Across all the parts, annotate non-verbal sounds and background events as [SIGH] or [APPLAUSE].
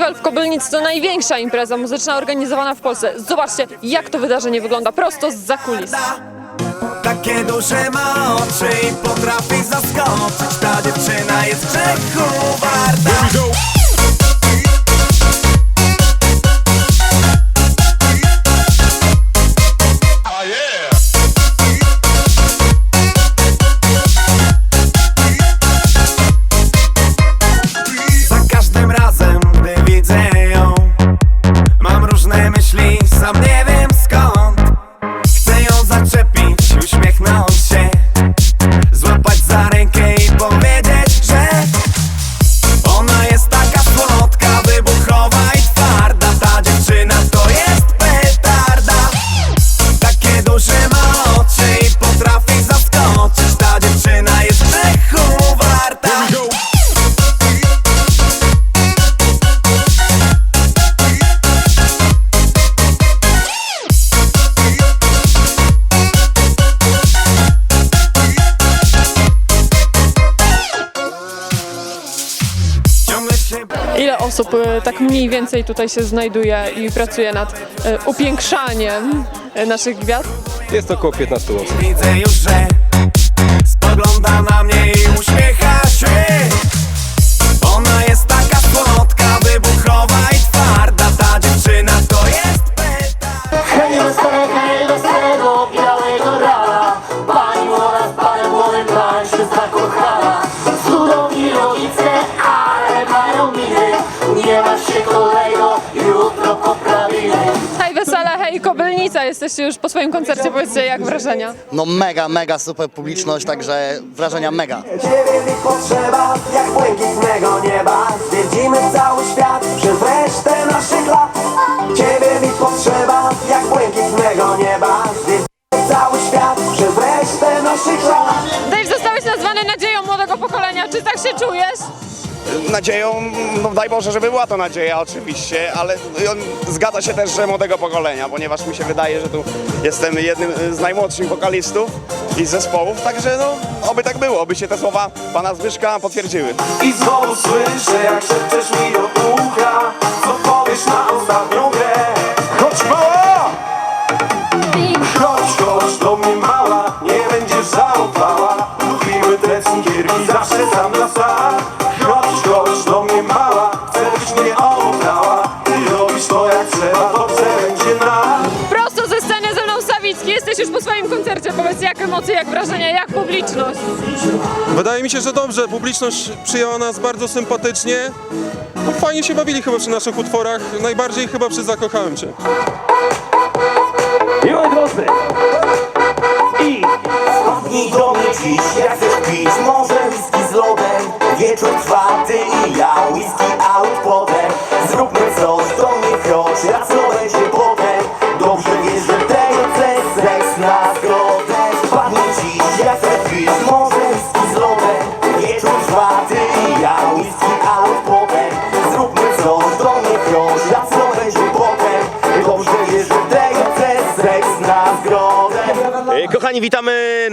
Festiwal w Kobylnicy to największa impreza muzyczna organizowana w Polsce. Zobaczcie, jak to wydarzenie wygląda prosto z zakulis. Takie duże ma oczy i potrafi zaskoczyć Ta dziewczyna jest grzechu warta osób e, tak mniej więcej tutaj się znajduje i pracuje nad e, upiększaniem e, naszych gwiazd? Jest około 15 osób. Widzę już, że spogląda na mnie i uśmiecha się jesteście już po swoim koncercie, powiedzcie jak wrażenia? No mega, mega super publiczność, także wrażenia mega. Ciebie mi potrzeba, jak błękitnego nieba Zwiedzimy cały świat przez resztę naszych lat Ciebie mi potrzeba, jak błękitnego nieba Zwiedzimy cały świat przez resztę naszych lat Dave, zostałeś nazwany nadzieją młodego pokolenia, czy tak się czujesz? Nadzieją, no daj Boże, żeby była to nadzieja oczywiście, ale zgadza się też, że młodego pokolenia, ponieważ mi się wydaje, że tu jestem jednym z najmłodszych wokalistów i zespołów, także no, oby tak było, oby się te słowa pana Zbyszka potwierdziły. I znowu słyszę, jak szepczesz mi do ucha Co powiesz na ostatnią grę Chodź mała! Chodź, chodź do mnie mała Nie będziesz żałowała Lubimy te cukierki zawsze sam na sam już po swoim koncercie, powiedz jak emocje, jak wrażenia, jak publiczność? Wydaje mi się, że dobrze. Publiczność przyjęła nas bardzo sympatycznie. No, fajnie się bawili chyba przy naszych utworach. Najbardziej chyba przy Zakochałem Cię. Wpadnij do mnie dziś, jak chcesz pić Może whisky z lodem Wieczór trwa, ty i ja Whisky out potem Zróbmy coś, do mnie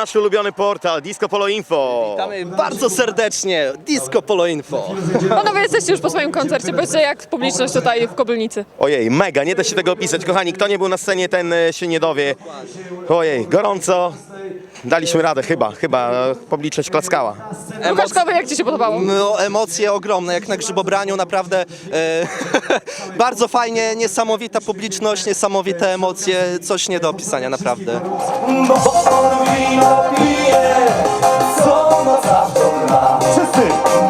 nasz ulubiony portal Disco Polo Info. Witamy bardzo serdecznie, Disco Polo Info. Panowie, jesteście już po swoim koncercie, powiedzcie jak publiczność tutaj w Kobylnicy? Ojej, mega, nie da się tego opisać. Kochani, kto nie był na scenie, ten e, się nie dowie. Ojej, gorąco. Daliśmy radę, chyba, chyba publiczność klaskała. Łukaszkowy, jak ci się podobało? No, emocje ogromne, jak na grzybobraniu, naprawdę e, [LAUGHS] bardzo fajnie, niesamowita publiczność, niesamowite emocje, coś nie do opisania, naprawdę. Bo on wino pije, co noc. Wszyscy!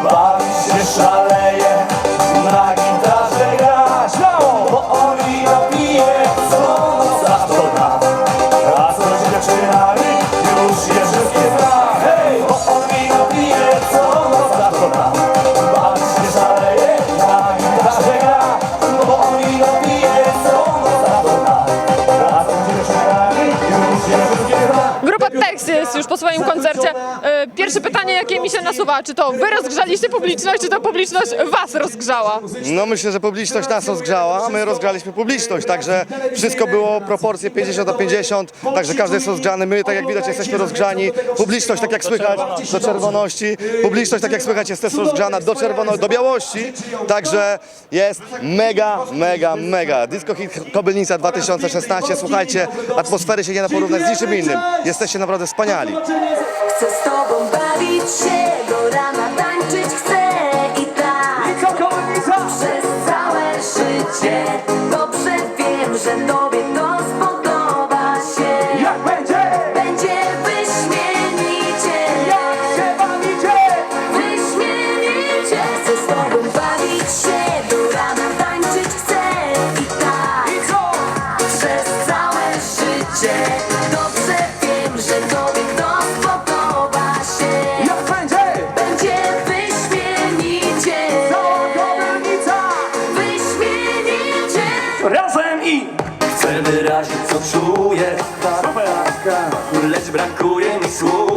E, Pierwsze pytanie, jakie mi się nasuwa, czy to wy rozgrzaliście publiczność, czy to publiczność was rozgrzała? No myślę, że publiczność nas rozgrzała, a my rozgrzaliśmy publiczność, także wszystko było proporcje 50 do 50, także każdy jest rozgrzany. My, tak jak widać, jesteśmy rozgrzani. Publiczność, tak jak słychać, do czerwoności. Publiczność, tak jak słychać, jest też rozgrzana do czerwoności, do białości. Także jest mega, mega, mega. Disco Hit Kobylnica 2016. Słuchajcie, atmosfery się nie da porównać z niczym innym. Jesteście naprawdę wspaniali. Chcę z tobą bawić się, do rana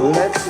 mi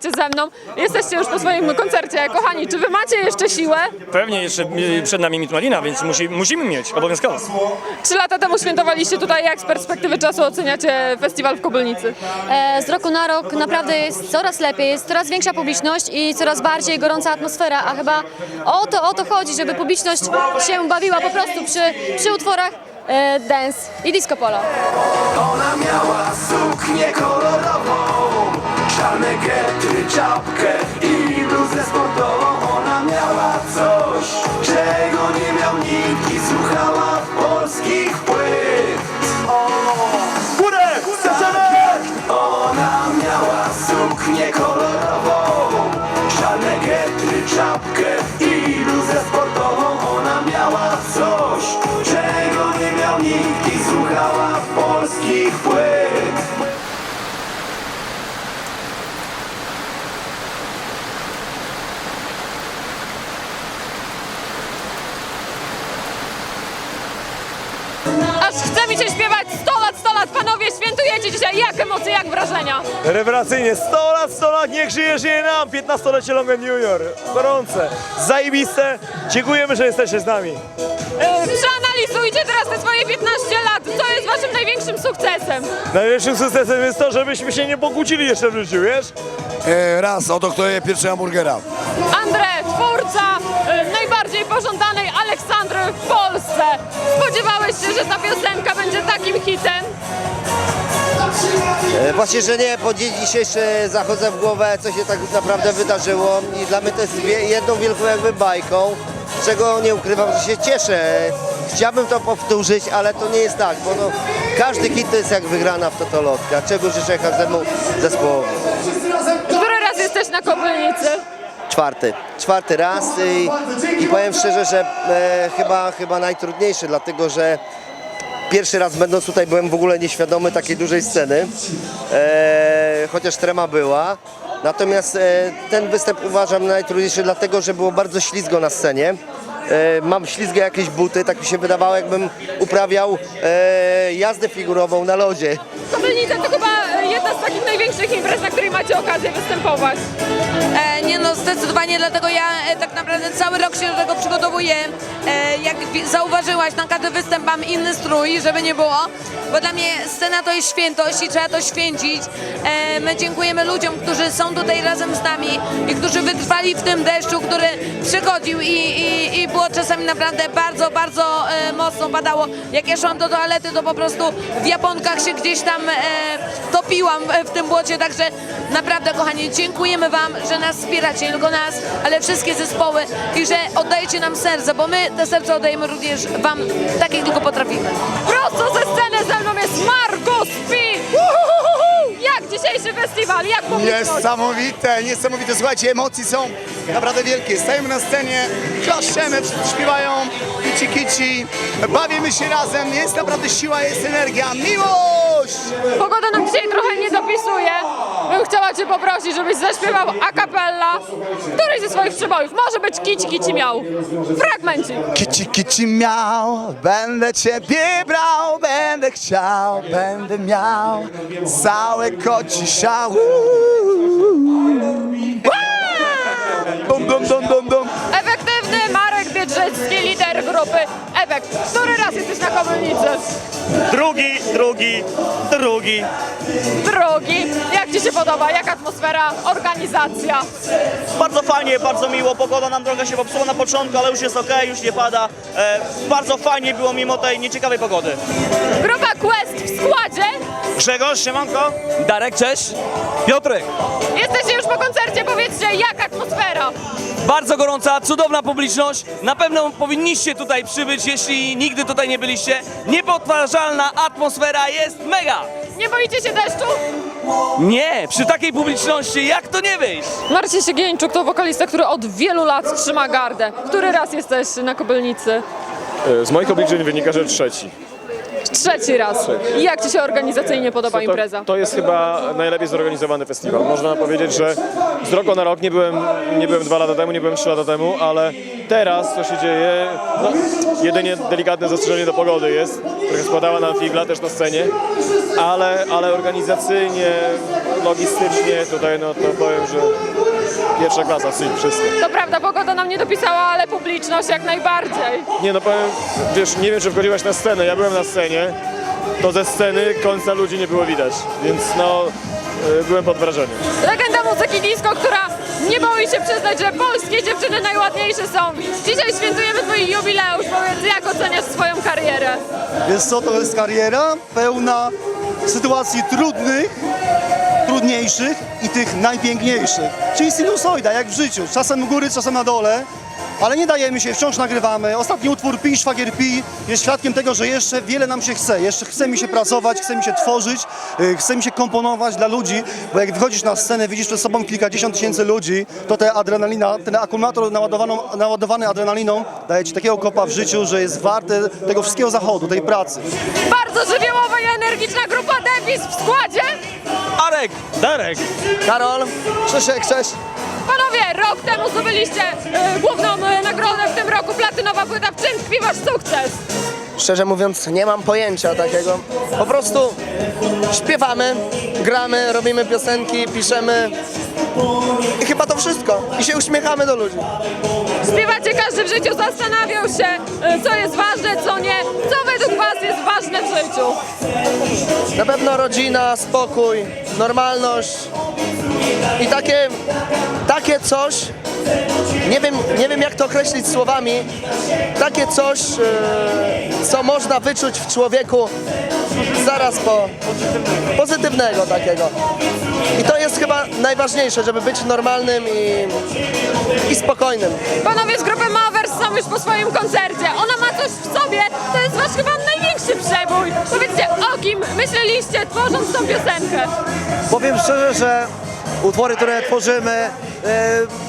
komplecie ze mną. Jesteście już po swoim koncercie. Kochani, czy wy macie jeszcze siłę? Pewnie jeszcze y, przed nami Mit Malina, więc musi, musimy mieć, obowiązkowo. Trzy lata temu świętowaliście tutaj. Jak z perspektywy czasu oceniacie festiwal w Kobylnicy? E, z roku na rok naprawdę jest coraz lepiej, jest coraz większa publiczność i coraz bardziej gorąca atmosfera, a chyba o to, o to chodzi, żeby publiczność się bawiła po prostu przy, przy utworach dance i disco polo. Ona miała suknię kolorową Czarne getry, czapkę i bluzę sportową Ona miała coś, czego nie miał nikt I słuchała polskich płyt Górę! Ona miała suknię kolorową Czarne getry, czapkę świętujecie dzisiaj. Jak emocje, jak wrażenia? Rewelacyjnie, 100 lat, 100 lat, niech żyje, żyje nam, 15-lecie Longen Junior, gorące, zajebiste, dziękujemy, że jesteście z nami. E, Przeanalizujcie teraz te swoje 15 lat. Co jest waszym największym sukcesem? Największym sukcesem jest to, żebyśmy się nie pokłócili jeszcze w życiu, wiesz? raz, oto kto je pierwszy hamburgera. André, twórca e, najbardziej pożądanej Aleksandry w Polsce. Spodziewałeś się, że ta piosenka będzie takim hitem? E, Właśnie, że nie, po dzień dzisiejszy zachodzę w głowę, co się tak naprawdę wydarzyło i dla mnie to jest jedną wielką jakby bajką, z czego nie ukrywam, że się cieszę. Chciałbym to powtórzyć, ale to nie jest tak, bo no, każdy hit to jest jak wygrana w totolotka, czego życzę każdemu zespołowi. Który raz jesteś na Kobylnicy? Czwarty, czwarty raz i, i powiem szczerze, że e, chyba, chyba najtrudniejszy, dlatego że pierwszy raz będąc tutaj byłem w ogóle nieświadomy takiej dużej sceny, e, chociaż trema była. Natomiast e, ten występ uważam najtrudniejszy, dlatego że było bardzo ślizgo na scenie. E, mam ślizgę jakieś buty, tak mi się wydawało, jakbym uprawiał e, jazdę figurową na lodzie. Kobylnica to chyba jedna z takich największych imprez, na której macie okazję występować. E, nie no, zdecydowanie, dlatego ja e, tak naprawdę cały rok się do tego przygotowuję. E, jak zauważyłaś, na każdy występ mam inny strój, żeby nie było, bo dla mnie scena to jest świętość i trzeba to święcić. E, my dziękujemy ludziom, którzy są tutaj razem z nami i którzy wytrwali w tym deszczu, który przychodził i, i, i było czasami naprawdę bardzo, bardzo mocno padało. Jak ja szłam do toalety, to po prostu w japonkach się gdzieś tam topiłam w, tym błocie, także naprawdę kochani, dziękujemy Wam, że nas wspieracie, tylko nas, ale wszystkie zespoły i że oddajecie nam serce, bo my te serce oddajemy również Wam tak, jak tylko potrafimy. Prosto ze sceny ze mną jest Margus P. Festiwal? Jak publiczność? Niesamowite, niesamowite. Słuchajcie, emocje są naprawdę wielkie. Stajemy na scenie, klaszczemy, śpiewają kici kici, bawimy się razem, jest naprawdę siła, jest energia, miłość! Pogoda nam dzisiaj trochę nie dopisuje. Bym chciała Cię poprosić, żebyś zaśpiewał a cappella któryś ze swoich przybojów. Może być kici kici miał. Fragmencik. Kici kici miał, będę ciebie brał, będę chciał, będę miał całe koci siał. Yahoo! Grupy Efekt. Który raz jesteś na Kobylnicy? Drugi, drugi, drugi. Drugi. Jak Ci się podoba? Jak atmosfera, organizacja? Bardzo fajnie, bardzo miło. Pogoda nam trochę się popsuła na początku, ale już jest ok, już nie pada. E, bardzo fajnie było mimo tej nieciekawej pogody. Grupa Quest w składzie. Grzegorz, siemanko. Darek, cześć. Piotrek. Jesteście już po koncercie, powiedzcie, jak? Bardzo gorąca, cudowna publiczność. Na pewno powinniście tutaj przybyć, jeśli nigdy tutaj nie byliście. Niepodważalna atmosfera jest mega. Nie boicie się deszczu? Nie, przy takiej publiczności jak to nie wyjść? Marcin Siegieńczuk to wokalista, który od wielu lat trzyma gardę. Który raz jesteś na Kobylnicy? Z moich obliczeń wynika, że trzeci. Trzeci raz. I jak Ci się organizacyjnie podoba impreza? To jest chyba najlepiej zorganizowany festiwal. Można powiedzieć, że z roku na rok nie byłem, nie byłem dwa lata temu, nie byłem trzy lata temu, ale teraz co się dzieje, no, jedynie delikatne zastrzeżenie do pogody jest, trochę spadała nam figla też na scenie, ale, ale organizacyjnie, logistycznie tutaj no to powiem, że pierwsza klasa, sim, wszystko. To prawda, pogoda nam nie dopisała, ale publiczność jak najbardziej. Nie no powiem, wiesz, nie wiem czy wchodziłaś na scenę, ja byłem na scenie, to ze sceny końca ludzi nie było widać, więc no y, byłem pod wrażeniem. Legenda muzyki disco, która nie boi się przyznać, że polskie dziewczyny najładniejsze są. Dzisiaj świętujemy Twój jubileusz, powiedz jak oceniasz swoją karierę? Wiesz co, to jest kariera pełna sytuacji trudnych, trudniejszych i tych najpiękniejszych. Czyli sinusoida, jak w życiu. Czasem u góry, czasem na dole. Ale nie dajemy się, wciąż nagrywamy. Ostatni utwór Pi, Szwagier Pi jest świadkiem tego, że jeszcze wiele nam się chce. Jeszcze chce mi się pracować, chce mi się tworzyć, y, chce mi się komponować dla ludzi, bo jak wychodzisz na scenę, widzisz przed sobą kilkadziesiąt tysięcy ludzi, to ta adrenalina, ten akumulator naładowany adrenaliną daje ci takiego kopa w życiu, że jest warte tego wszystkiego zachodu, tej pracy. Bardzo żywiołowa i energiczna grupa Davis w składzie. Arek, Darek. Karol, Krzysiek, cześć. Panowie, rok temu zdobyliście e, główną e, nagrodę w tym roku, platynowa płyta. W czym tkwi wasz sukces? Szczerze mówiąc, nie mam pojęcia takiego. Po prostu śpiewamy, gramy, robimy piosenki, piszemy i chyba to wszystko. I się uśmiechamy do ludzi. Śpiewacie, każdy w życiu zastanawiał się, e, co jest ważne, co nie. Co według was jest ważne w życiu? Na pewno rodzina, spokój, normalność i takie, takie coś, nie wiem, nie wiem jak to określić słowami, takie coś, e, co można wyczuć w człowieku zaraz po pozytywnego takiego. I to jest chyba najważniejsze, żeby być normalnym i, i spokojnym. Panowie z grupy Mavers są już po swoim koncercie. Ona ma coś w sobie, to jest wasz chyba największy przebój. Powiedzcie, o kim myśleliście tworząc tą piosenkę? Powiem szczerze, że utwory, które tworzymy,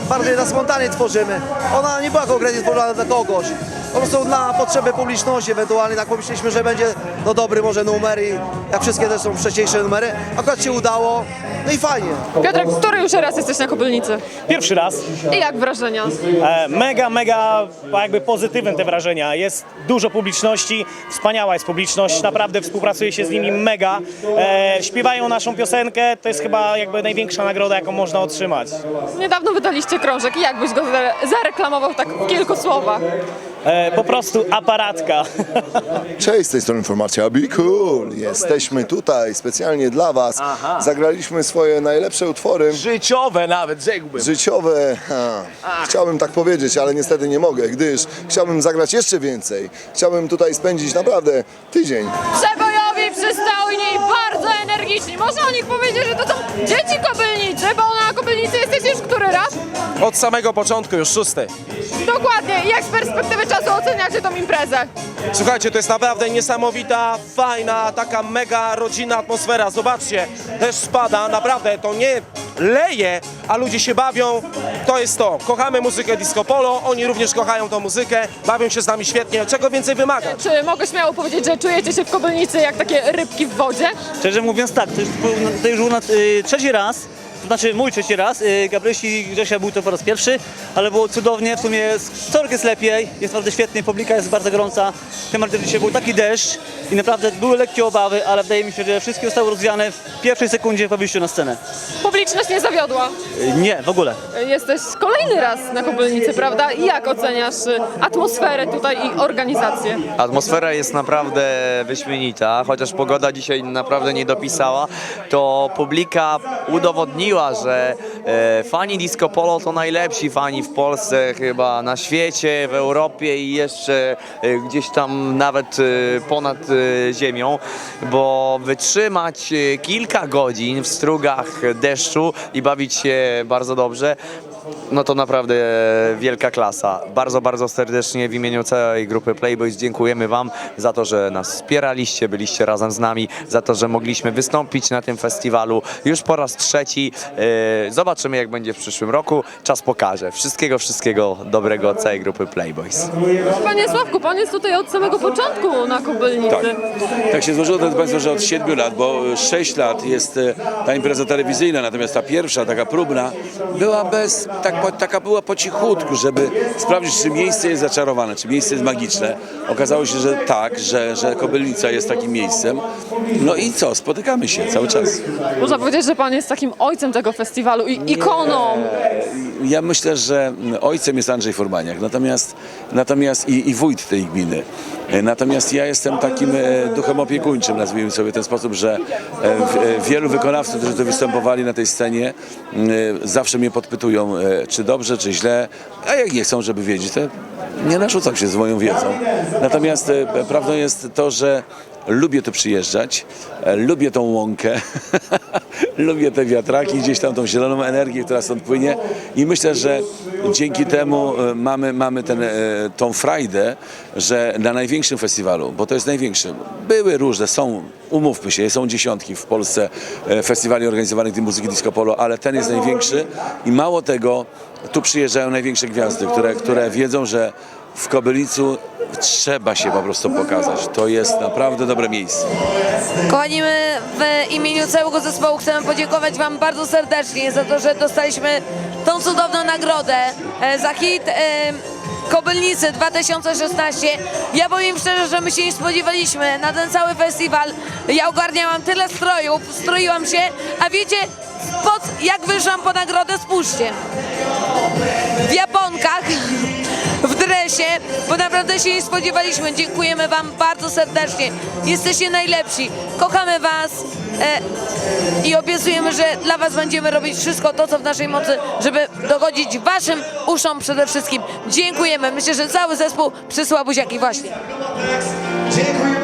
bardziej na spontanie tworzymy. Ona nie była konkretnie tworzona dla kogoś. Po prostu dla potrzeby publiczności ewentualnie tak pomyśleliśmy, że będzie no dobry może numer i jak wszystkie też są wcześniejsze numery. Akurat się udało, no i fajnie. Piotrek, który już raz jesteś na Kobylnicy? Pierwszy raz. I jak wrażenia? E, mega, mega jakby pozytywne te wrażenia. Jest dużo publiczności, wspaniała jest publiczność, naprawdę współpracuje się z nimi mega. E, śpiewają naszą piosenkę, to jest chyba jakby największa nagroda, jaką można otrzymać. Niedawno wydaliście krążek i jak byś go zare- zareklamował tak w kilku słowach? e, po prostu aparatka. [LAUGHS] Cześć, z tej strony informacja Be Cool. Jesteśmy tutaj specjalnie dla Was. Zagraliśmy swoje najlepsze utwory. Życiowe nawet, rzekłbym. Życiowe. Ha. Chciałbym tak powiedzieć, ale niestety nie mogę, gdyż chciałbym zagrać jeszcze więcej. Chciałbym tutaj spędzić naprawdę tydzień. Przystojni i bardzo energiczni. Można o nich powiedzieć, że to są dzieci kobylnicy, bo na kobylnicy jesteście już który raz? Od samego początku, już szósty. Dokładnie. Jak z perspektywy czasu oceniacie tą imprezę? Słuchajcie, to jest naprawdę niesamowita, fajna, taka mega rodzinna atmosfera. Zobaczcie, też spada, naprawdę to nie leje, a ludzie się bawią. To jest to. Kochamy muzykę disco polo, oni również kochają tą muzykę, bawią się z nami świetnie. Czego więcej wymagać? Czy mogę śmiało powiedzieć, że czujecie się w kobylnicy jak takie rybki w wodzie? Szczerze mówiąc tak, to już był, to już był na, y, trzeci raz, znaczy mój trzeci raz, y, Gabrysi i Grzesia był to po raz pierwszy, ale było cudownie, w sumie co rok jest lepiej, jest naprawdę świetnie, publika jest bardzo gorąca, tym bardziej że dzisiaj był taki deszcz i naprawdę były lekkie obawy, ale wydaje mi się, że wszystkie zostały rozwiane w pierwszej sekundzie po wyjściu na scenę. Publiczność nie zawiodła. Y, Nie, w ogóle. Jesteś kolejny raz na Kobylnicy, prawda? I jak oceniasz y, atmosferę tutaj i organizację? Atmosfera jest naprawdę wyśmienita, chociaż pogoda dzisiaj naprawdę nie dopisała, to publika udowodniła, że e, fani disco polo to najlepsi fani w Polsce, chyba na świecie, w Europie i jeszcze e, gdzieś tam nawet e, ponad e, ziemią, bo wytrzymać e, kilka godzin w strugach deszczu i bawić się bardzo dobrze, no to naprawdę wielka klasa. Bardzo, bardzo serdecznie w imieniu całej grupy Playboys dziękujemy Wam za to, że nas wspieraliście, byliście razem z nami, za to, że mogliśmy wystąpić na tym festiwalu już po raz trzeci. Yy, Zobaczymy jak będzie w przyszłym roku. Czas pokaże. Wszystkiego, wszystkiego dobrego od całej grupy Playboys. Panie Sławku, pan jest tutaj od samego początku na Kobylnicy. Tak się złożyło, drodzy Państwo, że od 7 lat, bo 6 lat jest e, ta impreza telewizyjna, natomiast ta pierwsza, taka próbna, była bez, tak, po- taka była po cichutku, żeby sprawdzić, czy miejsce jest zaczarowane, czy miejsce jest magiczne. Okazało się, że tak, że, że Kobylnica jest takim miejscem. No i co, spotykamy się cały czas. Można powiedzieć, że pan jest takim ojcem tego festiwalu i ikoną. Ja myślę, że ojcem jest Andrzej Formaniak, natomiast, natomiast i, i wójt tej gminy. Natomiast ja jestem takim e, duchem opiekuńczym, nazwijmy sobie w ten sposób, że e, e, wielu wykonawców, którzy tu występowali na tej scenie, zawsze mnie podpytują, czy dobrze, czy źle, a jak nie chcą, żeby wiedzieć, to nie narzucam się z moją wiedzą. Natomiast e, prawdą jest to, że lubię tu przyjeżdżać, e, lubię tą łąkę, [LAUGHS] lubię te wiatraki, gdzieś tam tą zieloną energię, która stąd płynie i myślę, że dzięki temu e, mamy, mamy ten, e, tą frajdę, że na największym festiwalu, bo to jest największy, były różne, są, umówmy się, są dziesiątki w Polsce e, festiwali organizowanych tej muzyki disco polo, ale ten jest największy i mało tego, tu przyjeżdżają największe gwiazdy, które, które wiedzą, że w Kobylicu trzeba się po prostu pokazać. To jest naprawdę dobre miejsce. Kochani, my w imieniu całego zespołu chcemy podziękować Wam bardzo serdecznie za to, że dostaliśmy tą cudowną nagrodę e, za hit e, Kobylnicy 2016. Ja powiem szczerze, że my się nie spodziewaliśmy na ten cały festiwal. Ja ogarniałam tyle strojów, stroiłam się, a wiecie, pod, jak wyszłam po nagrodę, spójrzcie. W japonkach, dresie, bo naprawdę się nie spodziewaliśmy. Dziękujemy Wam bardzo serdecznie. Jesteście najlepsi. Kochamy Was e, i obiecujemy, że dla Was będziemy robić wszystko to, co w naszej mocy, żeby dogodzić Waszym uszom przede wszystkim. Dziękujemy. Myślę, że cały zespół przysła buziaki właśnie. Dziękuję